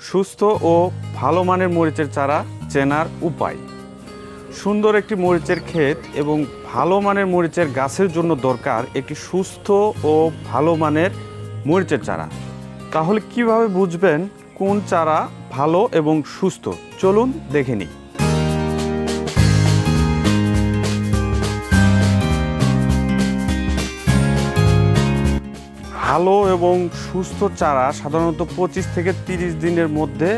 সুস্থ ও ভালো মানের মরিচের চারা চেনার উপায়। সুন্দর একটি মরিচের ক্ষেত এবং ভালো মানের মরিচের গাছের জন্য দরকার একটি সুস্থ ও ভালো মানের মরিচের চারা। তাহলে কীভাবে বুঝবেন কোন চারা ভালো এবং সুস্থ? চলুন দেখে নিই। ভালো এবং সুস্থ চারা সাধারণত পঁচিশ থেকে তিরিশ দিনের মধ্যে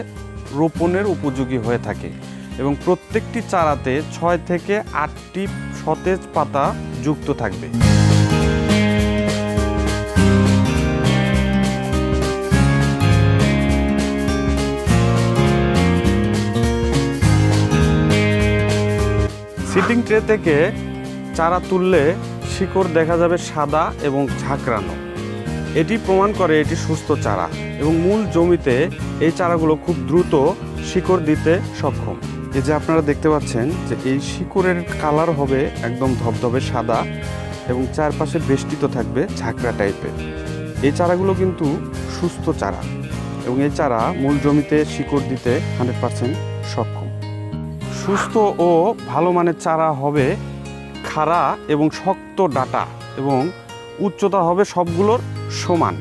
রোপণের উপযোগী হয়ে থাকে এবং প্রত্যেকটি চারাতে ছয় থেকে আটটি সতেজ পাতা যুক্ত থাকবে। সিটিং ট্রে থেকে চারা তুললে শিকড় দেখা যাবে সাদা এবং ঝাঁকড়ানো। এটি প্রমাণ করে এটি সুস্থ চারা এবং মূল জমিতে এই চারাগুলো খুব দ্রুত শিকড় দিতে সক্ষম। এই যে আপনারা দেখতে পাচ্ছেন যে এই শিকড়ের কালার হবে একদম ধবধবে সাদা এবং চারপাশে বেষ্টিত থাকবে ঝাঁকড়া টাইপের। এই চারাগুলো কিন্তু সুস্থ চারা এবং এই চারা মূল জমিতে শিকড় দিতে হান্ড্রেড পার্সেন্ট সক্ষম। সুস্থ ও ভালো মানের চারা হবে খাড়া এবং শক্ত ডাটা এবং উচ্চতা হবে সবগুলোর সমান।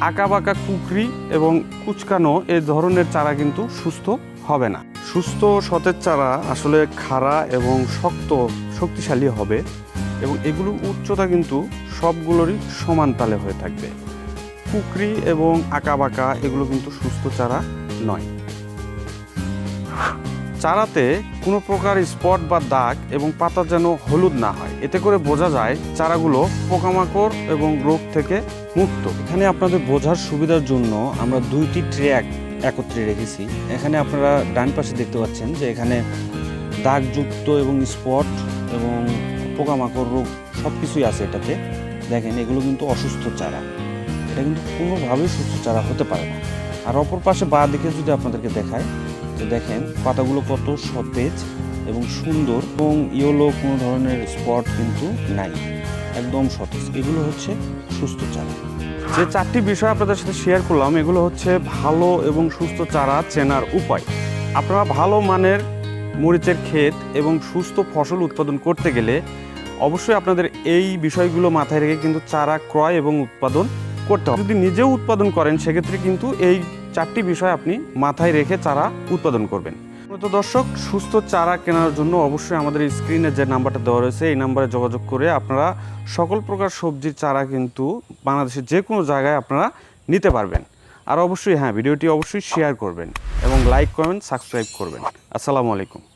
আঁকাবাঁকা কুকরি এবং কুচকানো এ ধরনের চারা কিন্তু সুস্থ হবে না। সুস্থ ও সতেজ চারা আসলে খাড়া এবং শক্ত, শক্তিশালী হবে এবং এগুলোর উচ্চতা কিন্তু সবগুলোরই সমান তালে হয়ে থাকবে। কুকরি এবং আঁকাবাঁকা এগুলো কিন্তু সুস্থ চারা নয়। চারাতে কোনো প্রকার স্পট বা দাগ এবং পাতা যেন হলুদ না হয়। এতে করে বোঝা যায় চারাগুলো পোকামাকড় এবং রোগ থেকে মুক্ত। এখানে আপনাদের বোঝার সুবিধার জন্য আমরা দুইটি ট্র্যাক একত্রে রেখেছি। এখানে আপনারা ডান পাশে দেখতে পাচ্ছেন যে এখানে দাগযুক্ত এবং স্পট এবং পোকামাকড়, রোগ সব কিছুই আছে এটাতে। দেখেন, এগুলো কিন্তু অসুস্থ চারা। এটা কিন্তু কোনোভাবেই সুস্থ চারা হতে পারে না। আর অপর পাশে বা দিকে যদি আপনাদেরকে দেখায় যে দেখেন পাতাগুলো কত সতেজ এবং সুন্দর এবং ইয়েলো কোনো ধরনের স্পট কিন্তু নাই, একদম সতেজ। এগুলো হচ্ছে সুস্থ চারা। যে চারটি বিষয় আপনাদের সাথে শেয়ার করলাম, এগুলো হচ্ছে ভালো এবং সুস্থ চারা চেনার উপায়। আপনারা ভালো মানের মরিচের ক্ষেত এবং সুস্থ ফসল উৎপাদন করতে গেলে অবশ্যই আপনাদের এই বিষয়গুলো মাথায় রেখে কিন্তু চারা ক্রয় এবং উৎপাদন করতে হবে। যদি নিজেও উৎপাদন করেন, সেক্ষেত্রে কিন্তু এই চারটি বিষয় আপনি মাথায় রেখে চারা উৎপাদন করবেন। তো দর্শক, সুস্থ চারা কেনার জন্য অবশ্যই আমাদের স্ক্রিনে যে নাম্বারটা দেওয়া রয়েছে, এই নাম্বারে যোগাযোগ করে আপনারা সকল প্রকার সবজির চারা কিন্তু বাংলাদেশের যে কোনো জায়গায় আপনারা নিতে পারবেন। আর অবশ্যই হ্যাঁ ভিডিওটি অবশ্যই শেয়ার করবেন এবং লাইক করবেন সাবস্ক্রাইব করবেন। আসসালামু আলাইকুম।